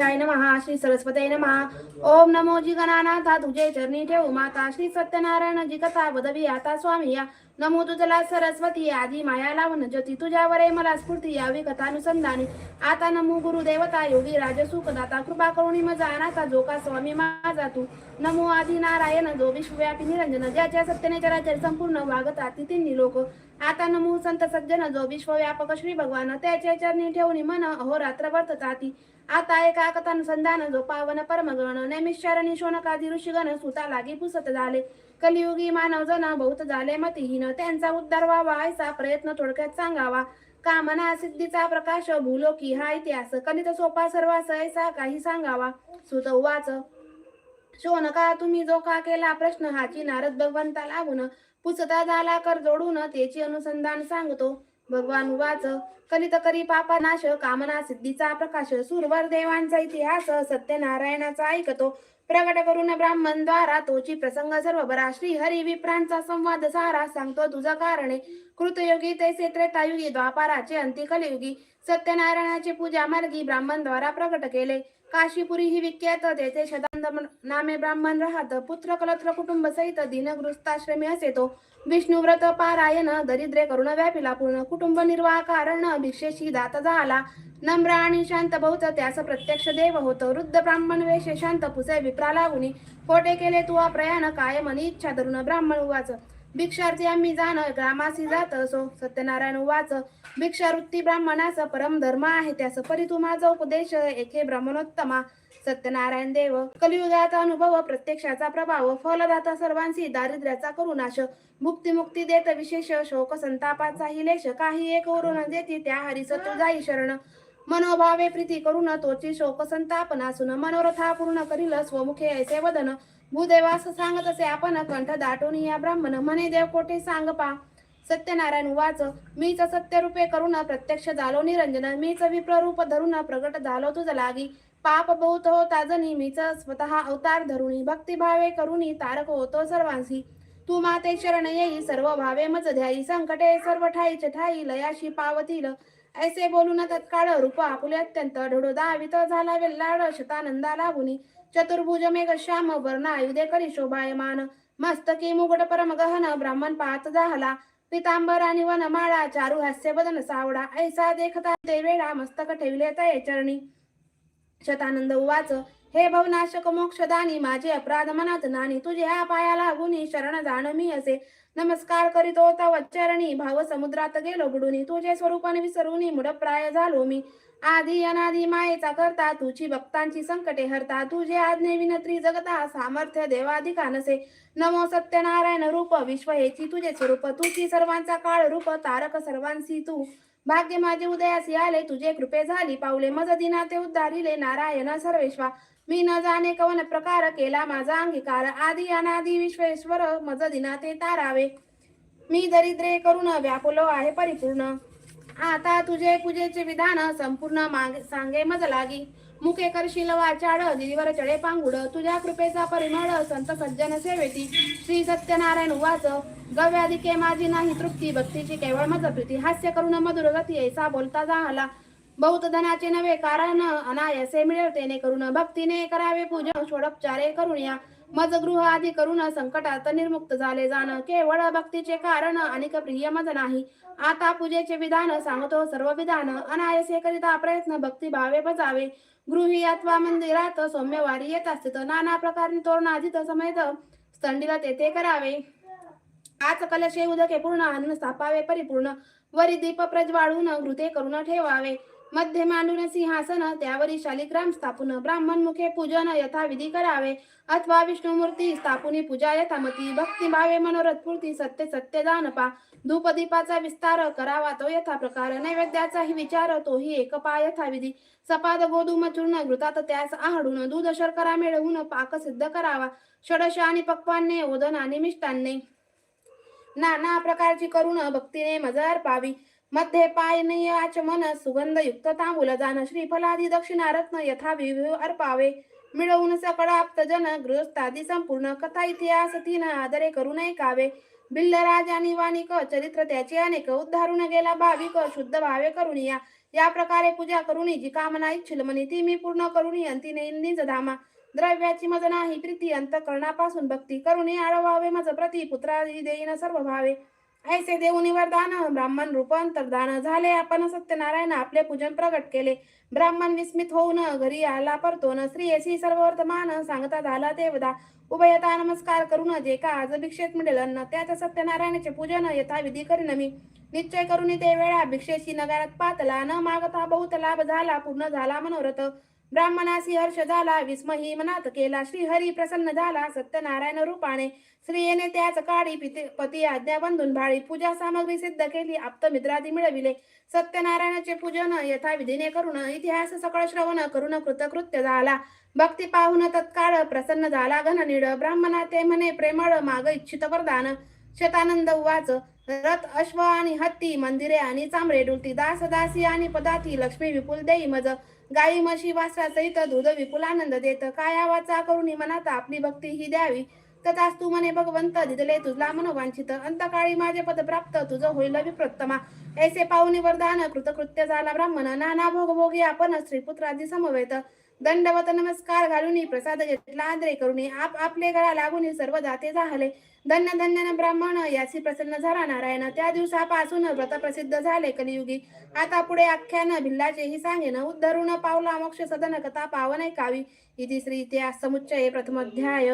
जय नमः श्री सरस्वते नमः। ओम नमो जी गणानाथा तुझे चरणी ठेवू माता श्री सत्यनारायण जी कथा वदवी आता स्वामी। या नमो तुझला सरस्वती आधी माया लावण ज्योती तुझ्यावर मला स्फूर्ती यावी कथानुसंधानी। आता नमो गुरु देवता योगी राजसुख दाता कृपा करुणी मजा अनाथा जो का स्वामी माझा तू। नमो आधी नारायण जो विश्वव्यापी निरंजन ज्याच्या सत्यने चराचर संपूर्ण वागता तिन्ही लोक। आता नमू संत सज्जन जो विश्वव्यापक श्री भगवान त्याचे चरणी ठेवणी मन अहोरात्र वर्तताती आता एका कथानुसंधान जो पावन परमगण नैमिषारणी शोनकादी ऋषीगण सुता लागी पुसत झाले. कलियुगी मानव जन बहुत झाले मतिहीन त्यांचा उद्धार व्हावा असा प्रयत्न थोडक्यात सांगावा. कामना सिद्धीचा प्रकाश भूलोकी हा इतिहास कलित सोपा सर्वास ऐसा काही सांगावा. सुत वाच शोनका तुम्ही जो का केला प्रश्न हाची नारद भगवंता लागून पुसता झाला कर जोडून त्याची अनुसंधान सांगतो. भगवान उवाच कलित करी पापा नाश कामना सिद्धीचा प्रकाश. सुरवर देवांचा इतिहास सत्यनारायणाचा ऐकतो. प्रगट करून ब्राह्मण द्वारा तोची प्रसंग सर्व बरा. श्री हरी विप्रांचा संवाद सारा सांगतो तुझा कारणे. कृतयुगी तैसे त्रेतायुगी द्वापाराचे अंतिकलयुगी सत्यनारायणाची पूजा मार्गी ब्राह्मण द्वारा प्रकट केले. काशीपुरी ही विख्यात तेथे शतांत नामे ब्राह्मण राहत. पुत्र कलत्र कुटुंब सहित दीनगृस्ताश्रमी असे तो. विष्णू व्रत पारायण दरिद्रे करुण व्यापिला पूर्ण कुटुंब निर्वाह कारण भिक्षेशी दात झाला. नम्र आणि शांत बहुत त्यास प्रत्यक्ष देव होत. वृद्ध ब्राह्मण वेश शांत पुसे विप्रा लागुनी खोटे केले तुवा प्रयाण काय मनी इच्छा धरून ब्राह्मण उवाच. भिक्षार्थी आम्ही जाण ग्रामासी जात असो. सत्यनारायण उवाच. भिक्षावृत्ती ब्राह्मणास परम धर्म आहे. त्यास परी तू माझा उपदेश एके ब्राह्मणोत्तमा. सत्यनारायण देव कलियुगाचा अनुभव प्रत्यक्षाचा प्रभाव फलदाता सर्वांशी दारिद्र्याचा करुनाश. मुक्ती मुक्ती देत विशेष शोक संतापाचा हिलेश काही एक वरून देती त्या हरिस तू शरण. मनोभावे प्रीती करून तोची शोक संताप नासून मनोरथा पूर्ण करील स्वमुखे ऐसे वदन. भूदेवास सांगत असे आपण कंठ दाटून या ब्राह्मण म्हणे देव कोठे सांग पा. सत्यनारायण वाच मीच सत्य रूपे करून प्रत्यक्ष झालो निरंजन मीच विप्ररूप धरून प्रगट झालो तुझ लागी. पाप बहुत होता जनी मीच स्वतः अवतार धरुणी भक्तिभावे करुणी तारक होतो सर्वांशी. तू माते शरण येई सर्व भावे मज ध्याई संकटे सर्व ठाईचे ठाई लयाशी पावतील. ऐसे बोलून तत्काळ रूप आपुले अत्यंत ढोडो दावित झाला वेल्लाड शतानंदा लाभुनी. चतुर्भुज मेघ श्याम वर्ण आयुधे करी शोभायमान. मस्तकी मुगट परम गहन ब्राह्मण पाहत झाला. पितांबर आणि वनमाळा चारू हास्य बदन सावडा. ऐसा देखता ते वेळा मस्तक ठेवले तये चरणी. शतानंद उवाच हे भवनाशक मोक्षदानी माझे अपराध मनात नानी तुझ्या पायाला गुणी शरण जाण मी असे. नमस्कार करीतो तव चरणी भाव समुद्रात गेलो बुडूनी तुझे स्वरूपन विसरूनी मुडप्राय झालो मी. आधी अनादी मायेचा करता तुझी भक्तांची संकटे हरता तुझे आज्ञे विनत्री जगता सामर्थ्य देवाधिका नसे नमो सत्यनारायण रूप विश्व हेची तुझे स्वरूप तुझी सर्वांचा काळ रूप तारक सर्वांशी तू. भाग्य माझे उदयासी आले तुझे कृपे झाली पावले मज दिना ते उद्धारिले नारायण सर्वेश्वा मी न जाणे कवन प्रकार केला माझा अंगीकार आदी अनादी विश्वेश्वर मज दिना ते तारावे. मी दरिद्रे करून व्यापुलो आहे परिपूर्ण. आता तुझे पूजेचे विधान संपूर्ण मागे सांगे मज लागी. मुखे करशील वाचाड दिलीवर चढे पांगुड तुझ्या कृपेचा परिमळ संत सज्जन सेवेती. श्री सत्यनारायण उवाच. गव्याधिके माझी नाही तृप्ती भक्तीची केवळ मज प्रीती. हास्य करून मधुर गती ऐसा बोलता झाला बहुत धनाचे नवे कारण अनायसे मिळेल तेने करून भक्तीने करावे पूजन षोडोपचारे करून या मज गृह आदी करून संकटात निर्मुक्त झाले जाण. केवळ भक्तीचे कारण अनेक प्रिय मज नाही. आता पूजेचे विधान सांगतो सर्व विधान. अनायसे करिता प्रयत्न भक्ती भावे बजावे. गृही अथवा मंदिरात सौम्यवारी येत असते नाना प्रकारने तोरणाधित समेत स्तंडीला तेथे करावे. आज कलशे उदके पूर्ण अन्न स्थापावे परिपूर्ण वरी दीप प्रज्वाळून घृते करून ठेवावे. मध्ये मांडून सिंहासन त्यावरी शालिग्राम स्थापून ब्राह्मण मुखे पूजन यथाविधी करावे. अथवा विष्णुमूर्ती स्थापुनी पूजा यथामती भक्ती भावे मनोरथ पूर्ती सत्य सत्य दानपा धूप दीपाचा विस्तार करावा तो यथा प्रकार नैवेद्याचाही विचार तोही एकपा यथाविधी. सपाद गोधूम चूर्ण घृतात त्यास आहडून दूध शर्करा मिळवून पाक सिद्ध करावा. षडश आणि पक्वान्ने ओदन आणि मिष्टान्ने. नाना प्रकारची करुण भक्तीने मजर पावी. मध्ये पाय नाही आचमन सुगंध युक्त तांबूल जाण. श्रीफलादी दक्षिणा रत्न यथा अर्पावे मिळवून सकळाप्त जन गृहस्थादी संपूर्ण कथा इतिहास तीन आदरे करू नये कावे. बिल्ल राजानी चरित्र त्याचे अनेक. उद्धारून गेला भाविक शुद्ध भावे करून या. या प्रकारे पूजा करून जी कामना इच्छिल मनी ती मी पूर्ण करून अंतिने निज धामा. द्रव्याची मज नाही प्रीती अंतकरणापासून भक्ती करुणी आळवावे. मज प्रती पुत्रादी देईन सर्व भावे. ऐसे देऊनी वरदान ब्राह्मण रूपांतरदान झाले. आपण सत्यनारायण आपले पूजन प्रगट केले. ब्राह्मण विस्मित होऊन घरी आला परतो स्त्री अशी सर्व वर्तमान सांगता झाला देवदा. उभयता नमस्कार करून जे का आज भिक्षेत मिळेल अन्न त्यात सत्यनारायणाचे पूजन यथाविधी करीन मी. निश्चय करून ते वेळा भिक्षेशी नगारात पातला. न मागता बहुत लाभ झाला पूर्ण झाला मनोरथ. ब्राह्मणासी हर्ष झाला विस्मही मनात केला श्री हरी प्रसन्न झाला सत्यनारायण रूपाने. स्त्रियेने त्याच काळी पती आज्ञा बंधून भाळी पूजा सामग्री सिद्ध केली आप्त मित्रादी मिळविले. सत्यनारायणाचे पूजन यथाविधीने करून इतिहास सकळ श्रवण करून कृतकृत्य झाला. भक्ती पाहून तत्काळ प्रसन्न झाला घननिड ब्राह्मणा ते म्हणे प्रेमळ माग इच्छित वरदान. शतानंद उवाच रथ अश्व आणि हत्ती मंदिरे आणि चांबरे डुलती दास दासी आणि पदाती लक्ष्मी विपुल देई मज गाई म्हशी वासरासहित दूध विपुल आनंद देत. काया वाचा करून मनात आपली भक्ती ही द्यावी? तथाच तू म्हणे भगवंत दिदले तुझला मनोवांछित. अंतकाळी माझे पद प्राप्त तुझं होईल विप्रत्तमा ऐसे पाहुणे वरदान कृतकृत्य झाला ब्राह्मण. नाना भोग भोगी आपण स्त्रीपुत्रादी समवेत. दंडवत नमस्कार घालून प्रसाद घेतला आदरे करून आप आपले गळा लागून सर्व जाते झाले. धन्य धन्य न ब्राह्मण याची प्रसन्न झाला नारायण. त्या दिवसापासून व्रत प्रसिद्ध झाले कलियुगी. आता पुढे आख्यान भिल्लाचेही सांगेन. उद्धरून पावला मोक्ष सदन कथा पावन कावी. इति श्री इतिहास समुच्चय प्रथमध्याय.